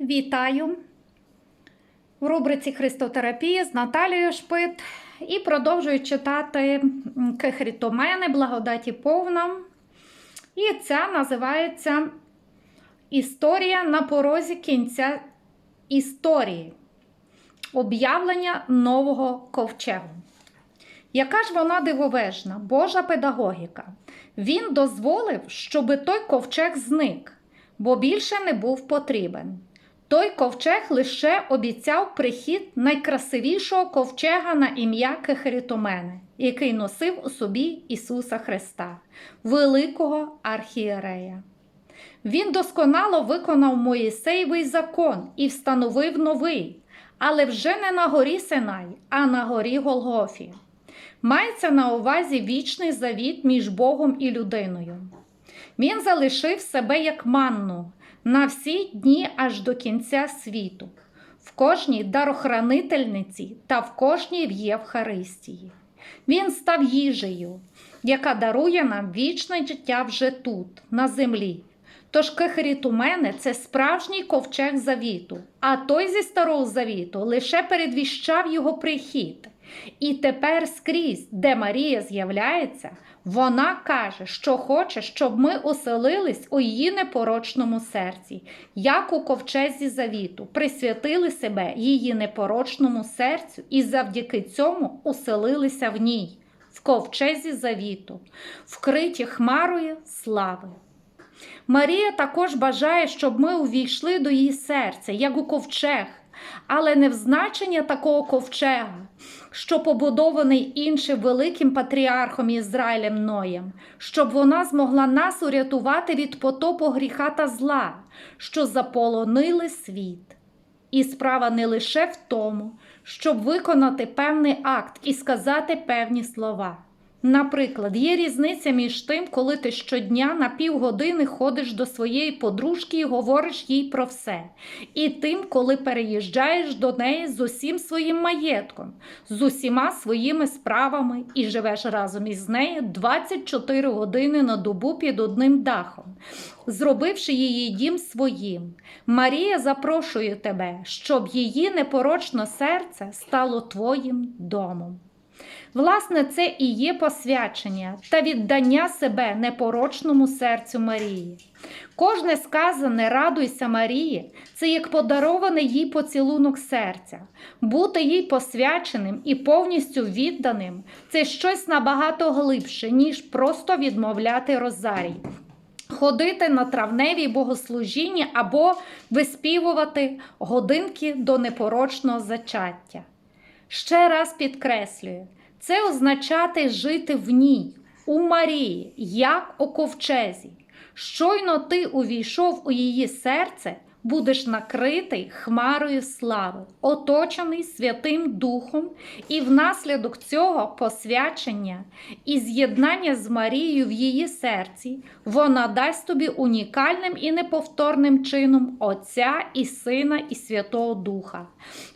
Вітаю в рубриці Христотерапія з Наталією Шпит і продовжую читати Кехрітомени, благодаті повна. І ця називається Історія на порозі кінця історії. Об'явлення нового ковчегу. Яка ж вона дивовижна, Божа педагогіка. Він дозволив, щоби той ковчег зник, бо більше не був потрібен. Той ковчег лише обіцяв прихід найкрасивішого ковчега на ім'я Кехрітомени, який носив у собі Ісуса Христа, великого архієрея. Він досконало виконав Моїсеєвий закон і встановив новий, але вже не на горі Синай, а на горі Голгофі. Мається на увазі вічний завіт між Богом і людиною. Він залишив себе як манну на всі дні аж до кінця світу, в кожній дарохранительниці та в кожній в Євхаристії. Він став їжею, яка дарує нам вічне життя вже тут, на землі. Тож кехріт у мене це справжній ковчег завіту, а той зі старого завіту лише передвіщав його прихід. І тепер скрізь, де Марія з'являється, вона каже, що хоче, щоб ми оселились у її непорочному серці, як у ковчезі завіту, присвятили себе її непорочному серцю і завдяки цьому оселилися в ній, в ковчезі завіту, вкриті хмарою слави. Марія також бажає, щоб ми увійшли до її серця, як у ковчег, але не в значення такого ковчега, що побудований іншим великим патріархом Ізраїлем Ноєм, щоб вона змогла нас урятувати від потопу гріха та зла, що заполонили світ. І справа не лише в тому, щоб виконати певний акт і сказати певні слова. Наприклад, є різниця між тим, коли ти щодня на півгодини ходиш до своєї подружки і говориш їй про все, і тим, коли переїжджаєш до неї з усім своїм маєтком, з усіма своїми справами і живеш разом із нею 24 години на добу під одним дахом, зробивши її дім своїм. Марія запрошує тебе, щоб її непорочне серце стало твоїм домом. Власне, це і є посвячення та віддання себе непорочному серцю Марії. Кожне сказане радуйся Марії це як подарований їй поцілунок серця. Бути їй посвяченим і повністю відданим це щось набагато глибше, ніж просто відмовляти розарій. Ходити на травневі богослужіння або виспівувати годинки до непорочного зачаття. Ще раз підкреслюю, це означати жити в ній, у Марії, як у ковчезі. Щойно ти увійшов у її серце, будеш накритий хмарою слави, оточений Святим Духом, і внаслідок цього посвячення і з'єднання з Марією в її серці, вона дасть тобі унікальним і неповторним чином Отця і Сина і Святого Духа.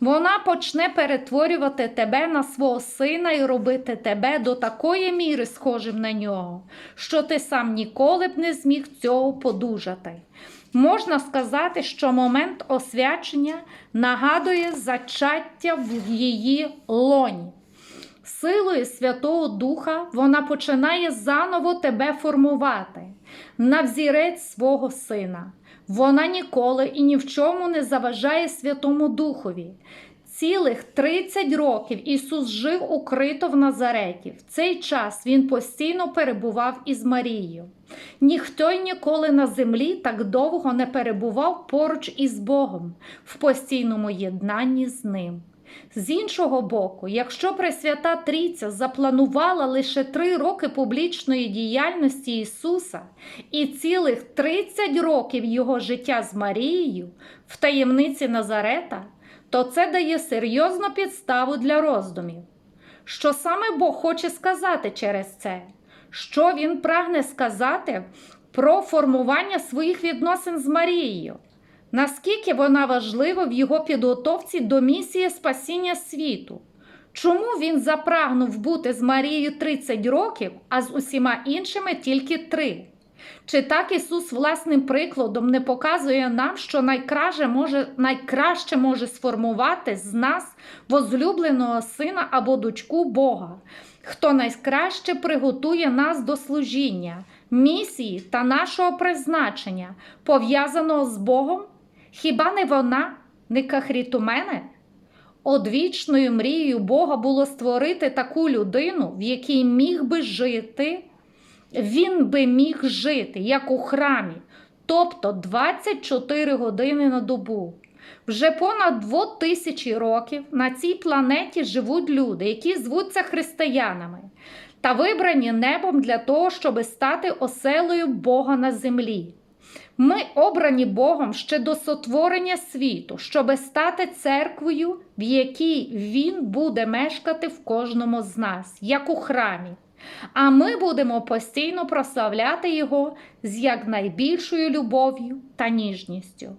Вона почне перетворювати тебе на свого сина і робити тебе до такої міри схожим на нього, що ти сам ніколи б не зміг цього подужати. Можна сказати, що момент освячення нагадує зачаття в її лоні. Силою Святого Духа вона починає заново тебе формувати на взірець свого сина. Вона ніколи і ні в чому не заважає Святому Духові. Цілих 30 років Ісус жив укрито в Назареті. В цей час Він постійно перебував із Марією. Ніхто й ніколи на землі так довго не перебував поруч із Богом в постійному єднанні з Ним. З іншого боку, якщо Пресвята Трійця запланувала лише три роки публічної діяльності Ісуса і цілих 30 років Його життя з Марією в таємниці Назарета, то це дає серйозну підставу для роздумів. Що саме Бог хоче сказати через це? Що Він прагне сказати про формування своїх відносин з Марією? Наскільки вона важлива в його підготовці до місії спасіння світу? Чому він запрагнув бути з Марією 30 років, а з усіма іншими тільки 3? Чи так Ісус власним прикладом не показує нам, що найкраще може, найкраще може сформувати з нас возлюбленого сина або дочку Бога, хто найкраще приготує нас до служіння, місії та нашого призначення, пов'язаного з Богом? Хіба не вона, не Кахрітумене? Одвічною мрією Бога було створити таку людину, в якій міг би жити, він би міг жити, як у храмі, тобто 24 години на добу. Вже понад 2000 років на цій планеті живуть люди, які звуться християнами, та вибрані небом для того, щоб стати оселею Бога на землі. Ми обрані Богом ще до сотворення світу, щоби стати церквою, в якій Він буде мешкати в кожному з нас, як у храмі. А ми будемо постійно прославляти Його з якнайбільшою любов'ю та ніжністю.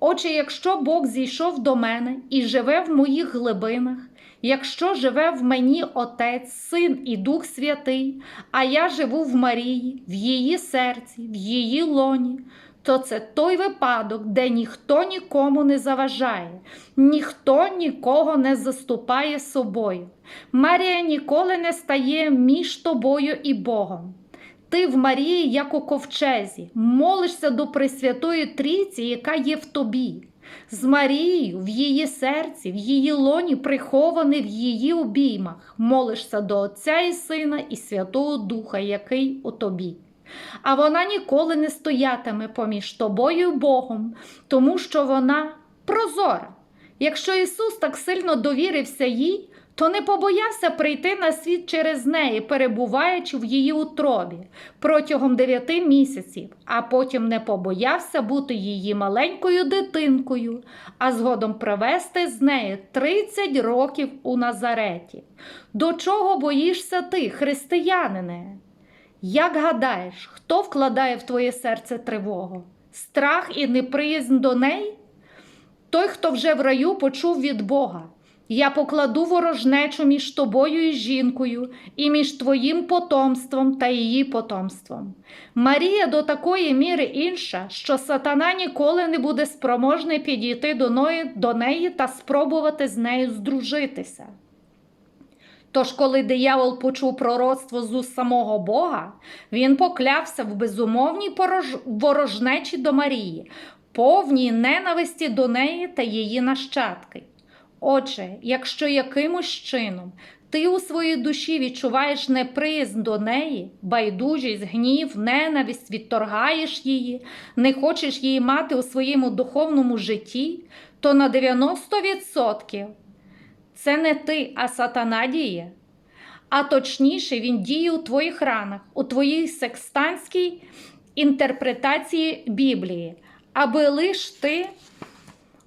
Отже, якщо Бог зійшов до мене і живе в моїх глибинах, якщо живе в мені Отець, Син і Дух Святий, а я живу в Марії, в її серці, в її лоні, то це той випадок, де ніхто нікому не заважає, ніхто нікого не заступає собою. Марія ніколи не стає між тобою і Богом. Ти в Марії, як у ковчезі, молишся до Пресвятої Трійці, яка є в тобі. З Марією в її серці, в її лоні, прихований в її обіймах, молишся до Отця і Сина і Святого Духа, який у тобі. А вона ніколи не стоятиме поміж тобою і Богом, тому що вона прозора. Якщо Ісус так сильно довірився їй, то не побоявся прийти на світ через неї, перебуваючи в її утробі протягом дев'яти місяців, а потім не побоявся бути її маленькою дитинкою, а згодом провести з нею 30 років у Назареті. До чого боїшся ти, християнине? Як гадаєш, хто вкладає в твоє серце тривогу? Страх і неприязнь до неї? Той, хто вже в раю почув від Бога. Я покладу ворожнечу між тобою і жінкою, і між твоїм потомством та її потомством. Марія до такої міри інша, що сатана ніколи не буде спроможний підійти до неї, та спробувати з нею здружитися. Тож, коли диявол почув пророцтво з уст самого Бога, він поклявся в безумовній ворожнечі до Марії, повній ненависті до неї та її нащадки. Отже, якщо якимось чином ти у своїй душі відчуваєш неприязнь до неї, байдужість, гнів, ненависть, відторгаєш її, не хочеш її мати у своєму духовному житті, то на 90% це не ти, а сатана діє. А точніше, він діє у твоїх ранах, у твоїй секстанській інтерпретації Біблії, аби лиш ти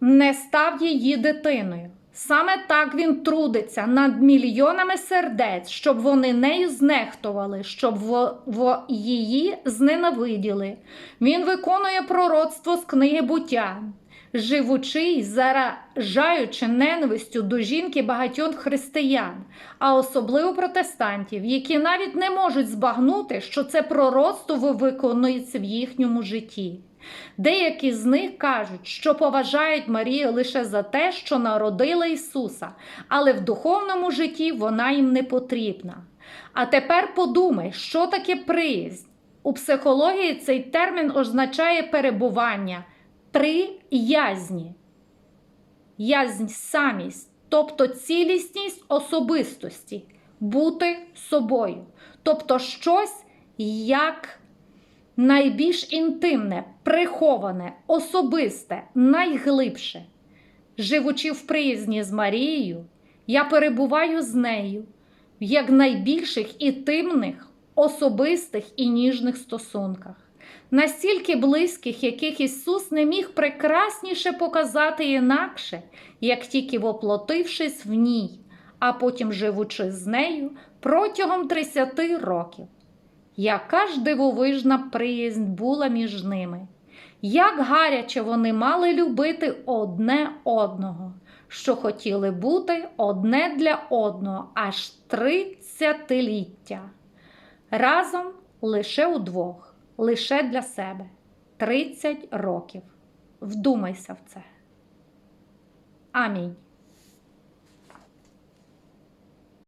не став її дитиною. Саме так він трудиться над мільйонами сердець, щоб вони нею знехтували, щоб в, в її зненавиділи. Він виконує пророцтво з книги буття, живучи й заражаючи ненавистю до жінки багатьох християн, а особливо протестантів, які навіть не можуть збагнути, що це пророцтво виконується в їхньому житті. Деякі з них кажуть, що поважають Марію лише за те, що народила Ісуса, але в духовному житті вона їм не потрібна. А тепер подумай, що таке приязнь. У психології цей термін означає перебування при язні. Язнь самість, тобто цілісність особистості, бути собою, тобто щось як найбільш інтимне, приховане, особисте, найглибше. Живучи в приязні з Марією, я перебуваю з нею в якнайбільших інтимних, особистих і ніжних стосунках, настільки близьких, яких Ісус не міг прекрасніше показати інакше, як тільки воплотившись в ній, а потім живучи з нею протягом 30 років. Яка ж дивовижна приязнь була між ними, як гаряче вони мали любити одне одного, що хотіли бути одне для одного аж тридцятиліття. Разом лише удвох. Лише для себе. 30 років. Вдумайся в це. Амінь.